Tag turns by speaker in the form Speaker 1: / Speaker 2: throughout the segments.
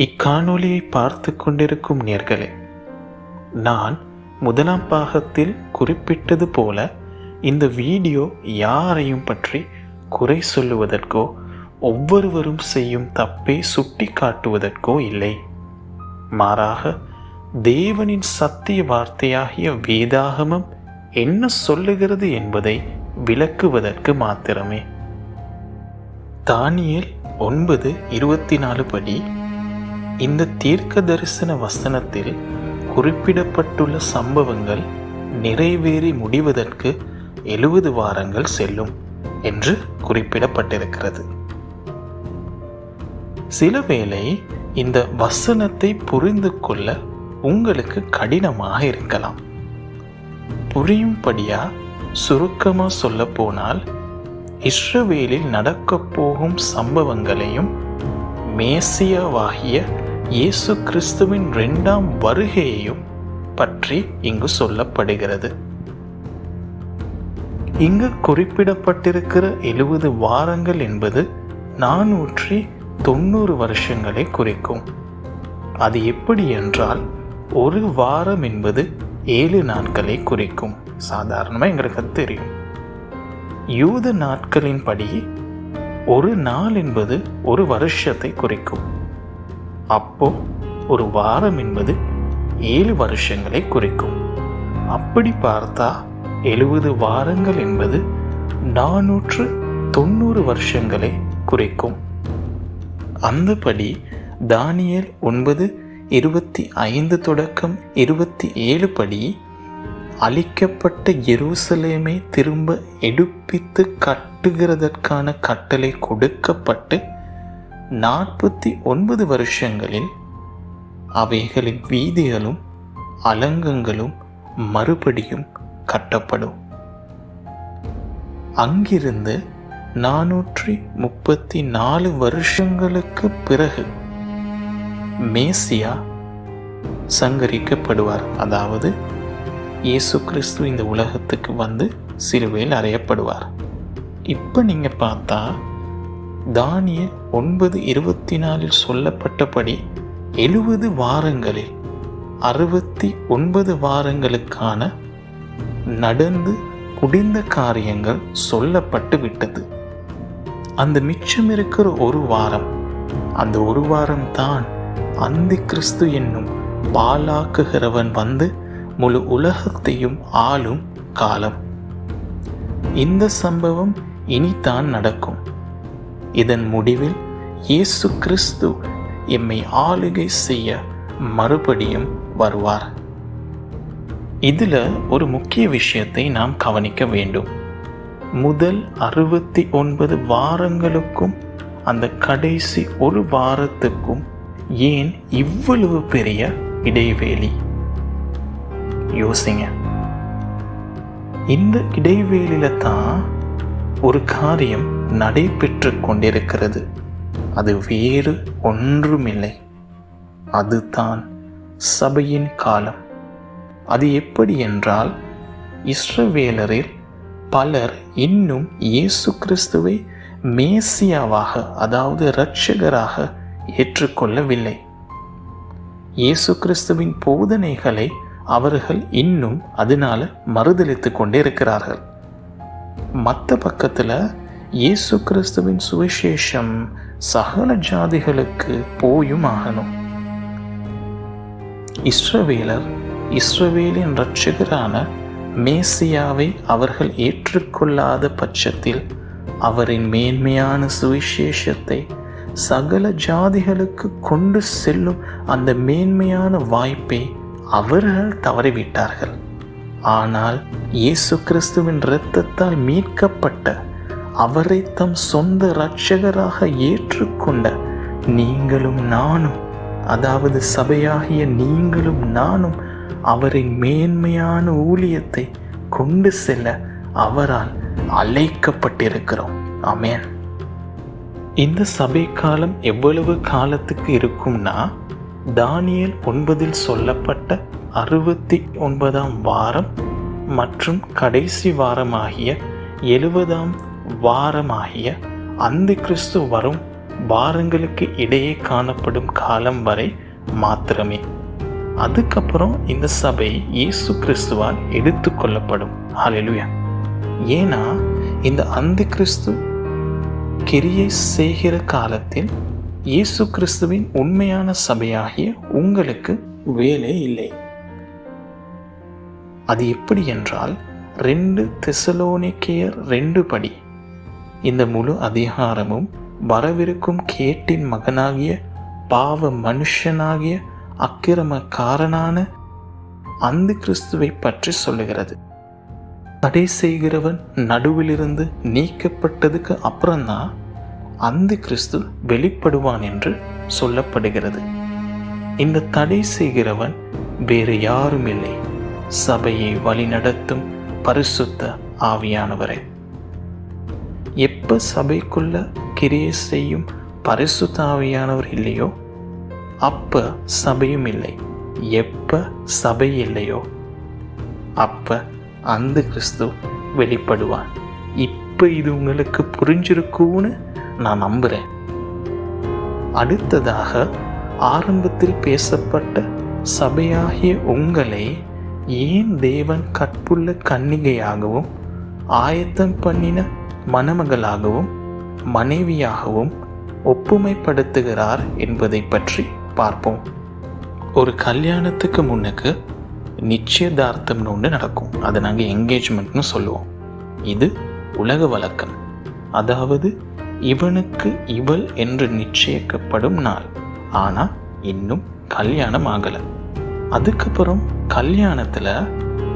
Speaker 1: இக்காணொலியை பார்த்து கொண்டிருக்கும் நேர்களே நான் முதலாம் பாகத்தில் குறிப்பிட்டது போல இந்த வீடியோ யாரையும் பற்றி குறை சொல்லுவதற்கோ ஒவ்வொருவரும் செய்யும் தப்பை சுட்டி காட்டுவதற்கோ இல்லை. மாறாக தேவனின் சத்திய வார்த்தையாகிய வேதாகமம் என்ன சொல்லுகிறது என்பதை விளக்குவதற்கு மாத்திரமே. தானியல் ஒன்பது இருபத்தி நாலு படி இந்த தீர்க்க தரிசன வசனத்தில் குறிப்பிடப்பட்டுள்ள சம்பவங்கள் நிறைவேறி முடிவதற்கு எழுபது வாரங்கள் செல்லும் என்று குறிப்பிடப்பட்டிருக்கிறது. சிலவேளை இந்த வசனத்தை புரிந்து கொள்ள உங்களுக்கு கடினமாக இருக்கலாம். புரியும்படியா சுருக்கமாக சொல்ல போனால் இஸ்ரவேலில் நடக்கப் போகும் சம்பவங்களையும் மேசியாவாகிய இயேசு கிறிஸ்துவின் இரண்டாம் வருகையையும் பற்றி இங்கு சொல்லப்படுகிறது. இங்கு குறிப்பிடப்பட்டிருக்கிற எழுபது வாரங்கள் என்பது நானூற்றி தொண்ணூறு வருஷங்களை குறிக்கும். அது எப்படி என்றால் ஒரு வாரம் என்பது ஏழு நாட்களை குறிக்கும். சாதாரணமாக எங்களுக்கு தெரியும். யூத நாட்களின்படி ஒரு நாள் என்பது ஒரு வருஷத்தை குறிக்கும். அப்போ ஒரு வாரம் என்பது ஏழு வருஷங்களை குறிக்கும். அப்படி பார்த்தா எழுபது வாரங்கள் என்பது நானூற்று தொண்ணூறு வருஷங்களை குறிக்கும். அந்தபடி தானியல் ஒன்பது இருபத்தி ஐந்து தொடக்கம் இருபத்தி ஏழு படி அழிக்கப்பட்ட எருசலேமை திரும்ப எடுப்பித்து கட்டுகிறதற்கான கட்டளை கொடுக்கப்பட்டு நாற்பத்தி ஒன்பது வருஷங்களில் அவைகளின் வீதிகளும் அலங்கங்களும் மறுபடியும் கட்டப்படும். அங்கிருந்து நானூற்றி முப்பத்தி நாலு வருஷங்களுக்கு பிறகு மேசியா சங்கரிக்கப்படுவார். அதாவது இயேசு கிறிஸ்து இந்த உலகத்துக்கு வந்து சிலுவையில் அறையப்படுவார். இப்போ நீங்கள் பார்த்தா தானிய ஒன்பது இருபத்தி நாலில் சொல்லப்பட்டபடி எழுபது வாரங்களில் அறுபத்தி ஒன்பது வாரங்களுக்கான நடந்து முடிந்த காரியங்கள் சொல்லப்பட்டு விட்டது. அந்த மிச்சம் இருக்கிற ஒரு வாரம் அந்த ஒரு வாரம் தான் அந்தி கிறிஸ்து என்னும் பாலாக்குகிறவன் வந்து முழு உலகத்தையும் ஆளும் காலம். இந்த சம்பவம் இனித்தான் நடக்கும். இதன் முடிவில் இயேசு கிறிஸ்து எம்மை ஆளுகை செய்ய மறுபடியும் வருவார். இதுல ஒரு முக்கிய விஷயத்தை நாம் கவனிக்க வேண்டும். முதல் அறுபத்தி ஒன்பது வாரங்களுக்கும் அந்த கடைசி ஒரு வாரத்துக்கும் ஏன் இவ்வளவு பெரிய இடைவேளி? யோசிங்க. இந்த இடைவேளியில தான் ஒரு காரியம் நடைபெற்று கொண்டிருக்கிறது அது வேறு ஒன்றுமில்லை. அதுதான் சபையின் காலம். அது எப்படி என்றால் இஸ்ரவேலரில் பலர் இன்னும் இயேசு கிறிஸ்துவை மேசியாவாக அதாவது இரட்சகராக ஏற்றுக்கொள்ளவில்லை. இயேசு கிறிஸ்துவின் போதனைகளை அவர்கள் இன்னும் அதனால மறுதளித்து கொண்டே இருக்கிறார்கள் மற்ற பக்கத்தில் இயேசு கிறிஸ்துவின் சுவிசேஷம் சகல ஜாதிகளுக்கு போயும் ஆகணும் இஸ்ரவேலர் இஸ்ரவேலின் இரட்சகரான மேசியாவை அவர்கள் ஏற்றுக்கொள்ளாத பட்சத்தில் அவரின் மேன்மையான சுவிசேஷத்தை சகல ஜாதிகளுக்கு கொண்டு செல்லும் அந்த மேன்மையான வாய்ப்பை அவர்கள் தவறிவிட்டார்கள். ஆனால் இயேசு கிறிஸ்துவின் இரத்தத்தால் மீட்கப்பட்ட அவரை தம் சொந்த இரட்சகராக ஏற்றுக்கொண்ட நீங்களும் நானும் அதாவது சபையாகிய நீங்களும் நானும் அவரின் மேன்மையான ஊழியத்தை கொண்டு செல்ல அவரால் அழைக்கப்பட்டிருக்கிறோம். அமேன் இந்த சபை காலம் எவ்வளவு காலத்துக்கு இருக்கும்னா தானியல் ஒன்பதில் சொல்லப்பட்ட அறுபத்தி ஒன்பதாம் வாரம் மற்றும் கடைசி வாரமாகிய எழுபதாம் வாரமாகிய அந்த கிறிஸ்து வரும் வாரங்களுக்கு இடையே காணப்படும் காலம் வரை மாத்திரமே. அதுக்கப்புறம் இந்த சபை இயேசு கிறிஸ்துவால் எடுத்துக்கொள்ளப்படும் ஹalleluya. ஏன்னா இந்த அந்த கிறிஸ்து கிரியை செய்கிற காலத்தில் இயேசு கிறிஸ்துவின் உண்மையான சபையாகிய உங்களுக்கு வேலை இல்லை. அது எப்படி என்றால் ரெண்டு தெசலோனிக்கேயர் ரெண்டு படி இந்த முழு அதிகாரமும் வரவிருக்கும் கேட்டின் மகனாகிய பாவ மனுஷனாகிய அக்கிரமக்காரனான அந்த கிறிஸ்துவை பற்றி சொல்லுகிறது. தடை செய்கிறவன் நடுவிலிருந்து நீக்கப்பட்டதுக்கு அப்புறம்தான் அந்த கிறிஸ்து வெளிப்படுவான் என்று சொல்லப்படுகிறது. இந்த தடை செய்கிறவன் வேறு யாரும் இல்லை சபையை வழிநடத்தும் பரிசுத்த ஆவியானவரை. எப்போ சபைக்குள்ள கிரியை செய்யும் பரிசுத்தாவியானவர் இல்லையோ அப்போ சபையும் இல்லை. எப்போ சபை இல்லையோ அப்போ அந்த கிறிஸ்து வெளிப்படுவான். இப்போ இது உங்களுக்கு புரிஞ்சிருக்கும்னு நான் நம்புறேன். அடுத்ததாக ஆரம்பத்தில் பேசப்பட்ட சபையாகிய உங்களை ஏன் தேவன் கற்புள்ள கன்னிகையாகவும் ஆயத்தம் பண்ணின மணமகளாகவும் மனைவியாகவும் ஒப்புமைப்படுத்துகிறார் என்பதை பற்றி பார்ப்போம். ஒரு கல்யாணத்துக்கு முன்னுக்கு நிச்சயதார்த்தம்னு ஒன்று நடக்கும். அதை நாங்கள் என்கேஜ்மெண்ட்னு சொல்லுவோம். இது உலக வழக்கம். அதாவது இவனுக்கு இவள் என்று நிச்சயிக்கப்படும் நாள். ஆனால் இன்னும் கல்யாணம் ஆகலை. அதுக்கப்புறம் கல்யாணத்தில்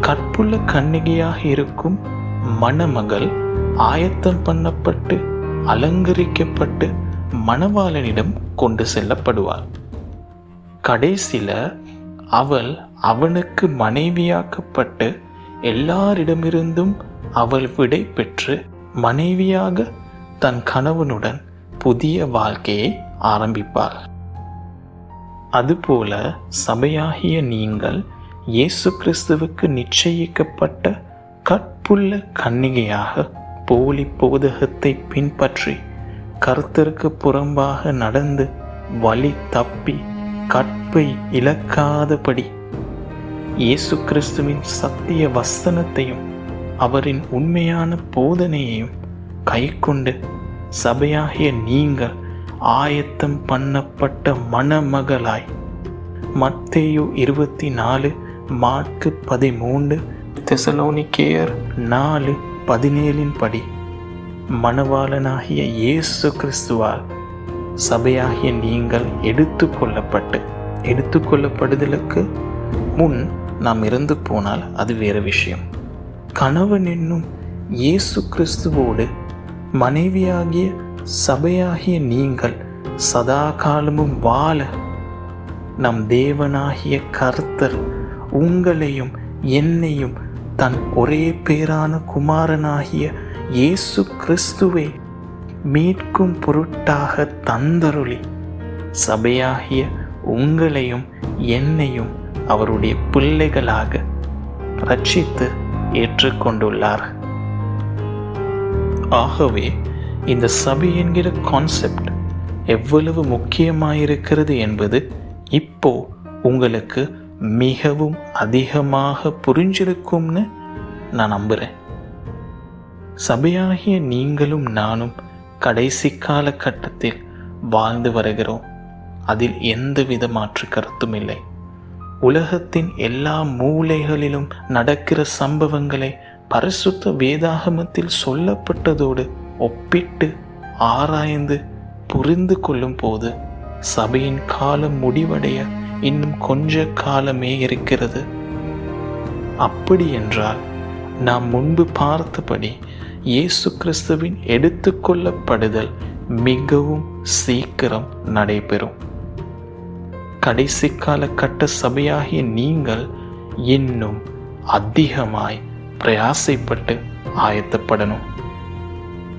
Speaker 1: கற்புள்ள கண்ணிகையாக இருக்கும் மணமகள் ஆயத்தம் பண்ணப்பட்டு அலங்கரிக்கப்பட்டு மணவாளனிடம் கொண்டு செல்லப்படுவாள். கடைசியில் அவள் அவனுக்கு மனைவியாக்கப்பட்டு எல்லாரிடமிருந்தும் அவள் விடை பெற்று மனைவியாக தன் கணவனுடன் புதிய வாழ்க்கையை ஆரம்பிப்பாள். அதுபோல சபையாகிய நீங்கள் இயேசு கிறிஸ்துவுக்கு நிச்சயிக்கப்பட்ட கற்புள்ள கன்னிகையாக போலி போதகத்தை பின்பற்றி கருத்தருக்கு புறம்பாக நடந்து வழி தப்பி கற்பை இழக்காதபடி இயேசு கிறிஸ்துவின் சத்திய வசனத்தையும் அவரின் உண்மையான போதனையையும் கைக்கொண்டு சபையாகிய நீங்கள் ஆயத்தம் பண்ணப்பட்ட மணமகளாய். மத்தேயு இருபத்தி நாலு மார்க்கு பதிமூன்று தெசலோனிக்கேயர் நாலு பதினேழின் படி மணவாளனாகிய இயேசு கிறிஸ்துவால் சபையாகிய நீங்கள் எடுத்துக்கொள்ளப்பட்டு எடுத்துக்கொள்ளப்படுதலுக்கு முன் நாம் இறந்து போனால் அது வேறு விஷயம். கணவன் என்னும் இயேசு கிறிஸ்துவோடு மனைவியாகிய சபையாகிய நீங்கள் சதா காலமும் வாழ நம் தேவனாகிய கர்த்தர் உங்களையும் என்னையும் தன் ஒரே பேரான குமாரனாகிய இயேசு கிறிஸ்துவை மீட்கும் பொருட்டாக தந்தருளி. சபையாகிய உங்களையும் என்னையும் அவருடைய பிள்ளைகளாக ரட்சித்து ஏற்றுக்கொண்டுள்ளார். ஆகவே இந்த சபை என்கிற கான்செப்ட் எவ்வளவு முக்கியமாயிருக்கிறது என்பது இப்போ உங்களுக்கு மிகவும் அதிகமாக புரிஞ்சிருக்கும்னு நான் நம்புகிறேன் சபையாகிய நீங்களும் நானும் கடைசி காலகட்டத்தில் வாழ்ந்து வருகிறோம். அதில் எந்தவித மாற்று கருத்தும் இல்லை. உலகத்தின் எல்லா மூலைகளிலும் நடக்கிற சம்பவங்களை பரிசுத்த வேதாகமத்தில் சொல்லப்பட்டதோடு ஒப்பிட்டு ஆராய்ந்து புரிந்து கொள்ளும் போது சபையின் காலம் முடிவடைய இன்னும் கொஞ்ச காலமே இருக்கிறது. அப்படி என்றால் நாம் முன்பு பார்த்தபடி இயேசு கிறிஸ்துவின் எடுத்துக்கொள்ளப்படுதல் மிகவும் சீக்கிரம் நடைபெறும். கடைசி காலகட்ட சபையாகிய நீங்கள் இன்னும் அதிகமாய் பிரயாசைப்பட்டு ஆயத்தப்படணும்.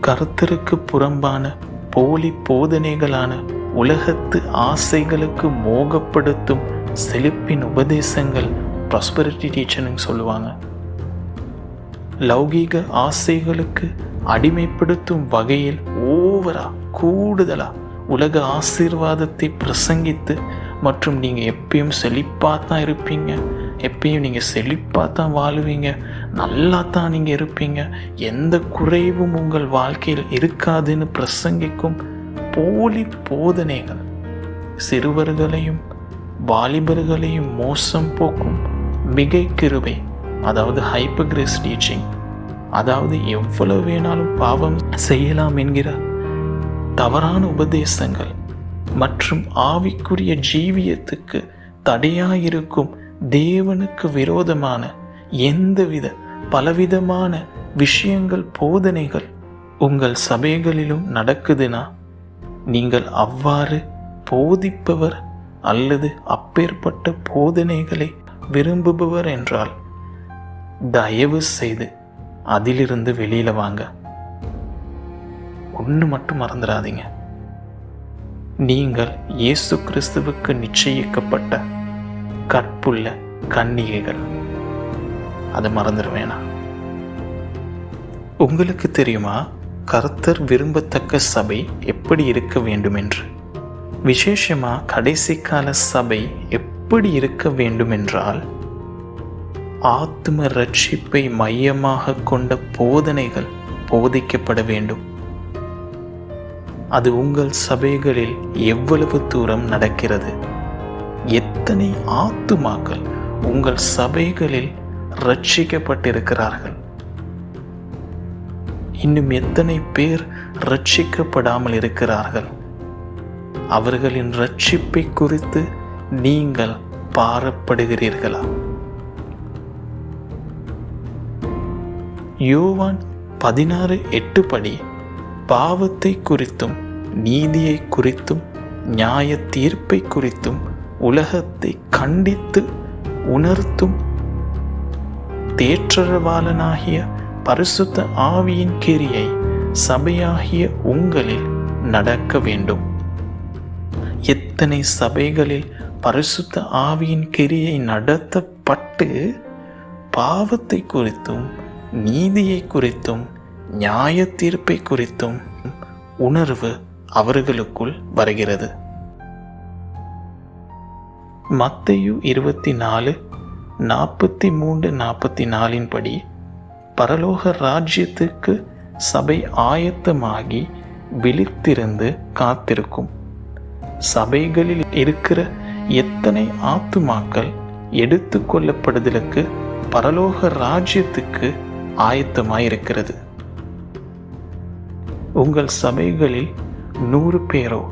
Speaker 1: கருத்தருக்கு புறம்பான போலி போதனைகளான உலகத்து ஆசைகளுக்கு மோகப்படுத்தும் செழிப்பின் உபதேசங்கள் ப்ராஸ்பரிட்டி டீச்சர்னு சொல்லுவாங்க. லௌகீக ஆசைகளுக்கு அடிமைப்படுத்தும் வகையில் ஓவரா கூடுதலா உலக ஆசீர்வாதத்தை பிரசங்கித்து மற்றும் நீங்கள் எப்பயும் செழிப்பாக தான் இருப்பீங்க. எப்பயும் நீங்கள் செழிப்பாக தான் வாழுவீங்க. நல்லா தான் நீங்கள் இருப்பீங்க. எந்த குறைவும் உங்கள் வாழ்க்கையில் இருக்காதுன்னு பிரசங்கிக்கும் போலி போதனைகள். சிறுவர்களையும் வாலிபர்களையும் மோசம் போக்கும் மிகை கிருபை. அதாவது ஹைப்பகிரஸ் டீச்சிங். அதாவது எவ்வளவு வேணாலும் பாவம் செய்யலாம் என்கிற தவறான உபதேசங்கள் மற்றும் ஆவிக்குரிய ஜீவியத்துக்கு தடையாயிருக்கும் தேவனுக்கு விரோதமான எந்தவித பலவிதமான விஷயங்கள் போதனைகள் உங்கள் சபைகளிலும் நடக்குதுன்னா நீங்கள் அவ்வாறு போதிப்பவர் அல்லது அப்பேற்பட்ட போதனைகளை விரும்புபவர் என்றால் தயவு செய்து அதிலிருந்து வெளியில வாங்க. ஒன்று மட்டும் மறந்துடாதீங்க. நீங்கள் இயேசு கிறிஸ்துவுக்கு நிச்சயிக்கப்பட்ட கற்புள்ள கன்னிகைகள். அதை மறந்துட வேணாம். உங்களுக்கு தெரியுமா கர்த்தர் விரும்பத்தக்க சபை எப்படி இருக்க வேண்டும் என்று விசேஷமா கடைசி கால சபை எப்படி இருக்க வேண்டும் என்றால் ஆத்ம ரட்சிப்பை மையமாக கொண்ட போதனைகள் போதிக்கப்பட வேண்டும். அது உங்கள் சபைகளில் எவ்வளவு தூரம் நடக்கிறது? எத்தனை ஆத்துமாக்கள் உங்கள் சபைகளில் ரட்சிக்கப்பட்டிருக்கிறார்கள்? இன்னும் எத்தனை பேர் ரட்சிக்கப்படாமல் இருக்கிறார்கள்? அவர்களின் ரட்சிப்பை குறித்து நீங்கள் பாரப்படுகிறீர்களா? யோவான் பதினாறு எட்டு படி பாவத்தை குறித்தும் நீதியை குறித்தும் நியாய தீர்ப்பை குறித்தும் உலகத்தை கண்டித்து உணர்த்தும் தேற்றரவாளனாகிய பரிசுத்த ஆவியின் கிரியை சபையாகிய உங்களில் நடக்க வேண்டும். எத்தனை சபைகளில் பரிசுத்த ஆவியின் கிரியை நடத்தப்பட்டு பாவத்தை குறித்தும் நீதியை குறித்தும் நியாய தீர்ப்பை குறித்தும் உணர்வு அவர்களுக்குள் வருகிறது. மத்தையு இருபத்தி நாலு நாற்பத்தி மூன்று நாற்பத்தி நாலின் படி பரலோக ராஜ்யத்துக்கு சபை ஆயத்தமாகி விழித்திருந்து காத்திருக்கும். சபைகளில் இருக்கிற எத்தனை ஆத்துமாக்கள் எடுத்து கொள்ளப்படுதலுக்கு பரலோக ராஜ்யத்துக்கு ஆயத்தமாயிருக்கிறது. உங்கள் சபைகளில் நூறு பேரோ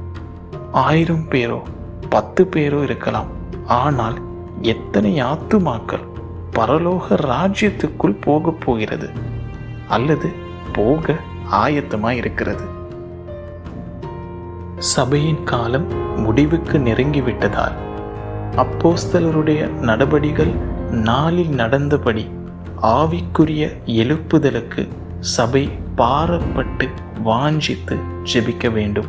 Speaker 1: ஆயிரம் பேரோ பத்து பேரோ இருக்கலாம். ஆனால் எத்தனை ஆத்துமாக்கள் பரலோக ராஜ்யத்துக்குள் போக போகிறது அல்லது போக ஆயத்தமாக இருக்கிறது சபையின் காலம் முடிவுக்கு நெருங்கிவிட்டதால் அப்போஸ்தலருடைய நடபடிகள் நாளில் நடந்தபடி ஆவிக்குரிய எழுப்புதலுக்கு சபை பாரப்பட்டு வாஞ்சித்து ஜெபிக்க வேண்டும்.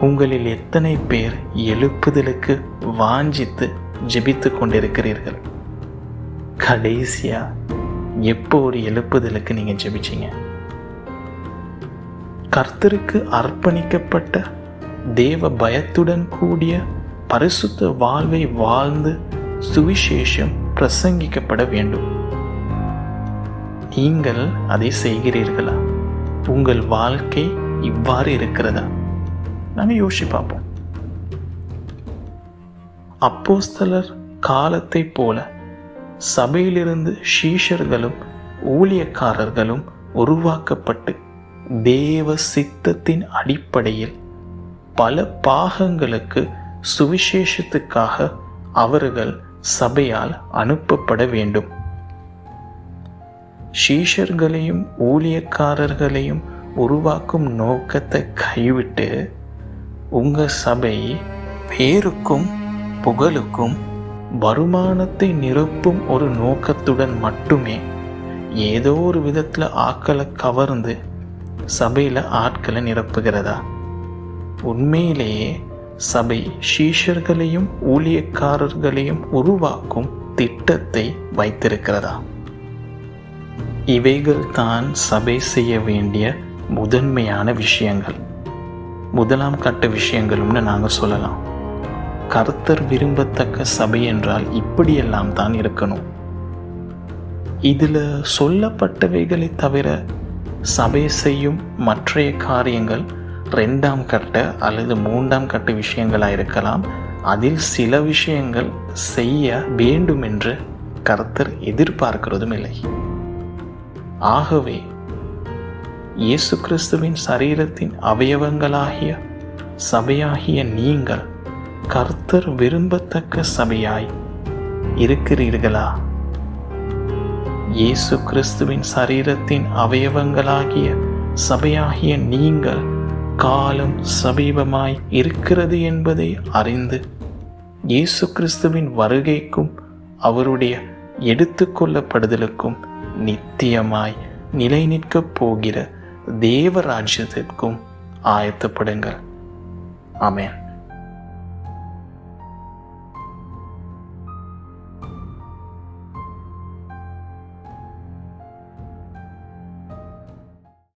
Speaker 1: உங்களில் எத்தனை பேர் எழுப்புதலுக்கு வாஞ்சித்து ஜெபித்து கொண்டிருக்கிறீர்கள்? கடைசியா எப்போ ஒரு எழுப்புதலுக்கு நீங்க ஜெபிச்சீங்க? கர்த்தருக்கு அர்ப்பணிக்கப்பட்ட தேவ பயத்துடன் கூடிய பரிசுத்த வாழ்வை வாழ்ந்து சுவிசேஷம் பிரசங்கிக்கப்பட வேண்டும். நீங்கள் அதை செய்கிறீர்களா? உங்கள் வாழ்க்கை இவ்வாறு இருக்கிறதா? நாங்கள் யோசிச்சு பார்ப்போம். அப்போஸ்தலர் காலத்தை போல சபையிலிருந்து ஷீஷர்களும் ஊழியக்காரர்களும் உருவாக்கப்பட்டு தேவ சித்தத்தின் அடிப்படையில் பல பாகங்களுக்கு சுவிசேஷத்துக்காக அவர்கள் சபையால் அனுப்பப்பட வேண்டும். ஷீஷர்களையும் ஊழியக்காரர்களையும் உருவாக்கும் நோக்கத்தை கைவிட்டு உங்கள் சபை பேருக்கும் புகழுக்கும் வருமானத்தை நிரப்பும் ஒரு நோக்கத்துடன் மட்டுமே ஏதோ ஒரு விதத்தில் ஆக்களை கவர்ந்து சபையில் ஆட்களை நிரப்புகிறதா? உண்மையிலேயே சபை ஷீஷர்களையும் ஊழியக்காரர்களையும் உருவாக்கும் திட்டத்தை வைத்திருக்கிறதா? இவைகள் தான் சபை செய்ய வேண்டிய முதன்மையான விஷயங்கள். முதலாம் கட்ட விஷயங்களும்னு நாங்கள் சொல்லலாம். கர்த்தர் விரும்பத்தக்க சபை என்றால் இப்படியெல்லாம் தான் இருக்கணும். இதில் சொல்லப்பட்டவைகளை தவிர சபை செய்யும் மற்றைய காரியங்கள் ரெண்டாம் கட்ட அல்லது மூன்றாம் கட்ட விஷயங்களாக இருக்கலாம். அதில் சில விஷயங்கள் செய்ய வேண்டும் என்று கர்த்தர் எதிர்பார்க்கிறதும் இல்லை. ஆகவே இயேசு கிறிஸ்துவின் சரீரத்தின் அவயவங்களாகிய சபையாகிய நீங்கள் கர்த்தர் விரும்பத்தக்க சபையாய் இருக்கிறீர்களா? இயேசு கிறிஸ்துவின் சரீரத்தின் அவயவங்களாகிய சபையாகிய நீங்கள் காலம் சமீபமாய் இருக்கிறது என்பதை அறிந்து இயேசு கிறிஸ்துவின் வருகைக்கும் அவருடைய எடுத்துக்கொள்ளப்படுதலுக்கும் நித்தியமாய் நிலை நிற்கப் போகிற தேவராஜ்யத்திற்கும் ஆயத்தப்படுங்கள். ஆமென்.